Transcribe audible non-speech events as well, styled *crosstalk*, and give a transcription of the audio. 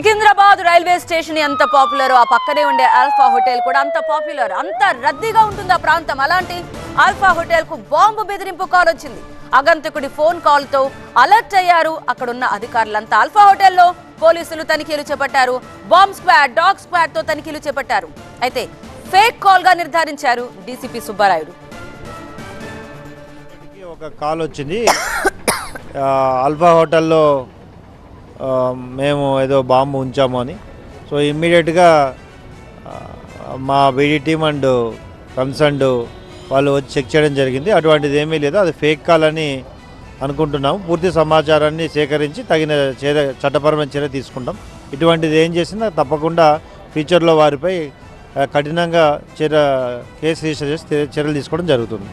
Secunderabad railway station ఎంత popular ఆ పక్కనే ఉండే ఆల్ఫా హోటల్ కూడా అంత పాపులర్ అంత రద్దీగా ఉంటుంది ఆ ప్రాంతం. అలాంటి ఆల్ఫా హోటల్కు బాంబు బెదిరింపు కాల్ వచ్చింది. అగంతకుడి ఫోన్ కాల్తో అలర్ట్ అయ్యారు. అక్కడున్న అధికారులంతా ఆల్ఫా హోటల్లో పోలీసులు తనిఖీలు చేపట్టారు. బాంబ్ స్క్వాడ్ డాగ్ స్క్వాడ్తో తనిఖీలు చేపట్టారు. అయితే ఫేక్ కాల్గా నిర్ధారించారు డీసీపీ సుబ్బారాయుడు. ఒక కాల్ వచ్చింది. *coughs* ఆల్ఫా హోటల్లో మేము ఏదో బాంబు ఉంచాము అని. సో ఇమ్మీడియట్గా మా బీడీ టీమ్ అండ్ కన్సండ్ వాళ్ళు వచ్చి చెక్ చేయడం జరిగింది. అటువంటిది ఏమీ లేదు. అది ఫేక్ కాల్ అని అనుకుంటున్నాము. పూర్తి సమాచారాన్ని సేకరించి తగిన చర్య చట్టపరమైన చర్య తీసుకుంటాం. ఇటువంటిది ఏం చేసినా తప్పకుండా ఫ్యూచర్లో వారిపై కఠినంగా చర్య కేసు రిజిస్టర్ చేసి చర్యలు తీసుకోవడం జరుగుతుంది.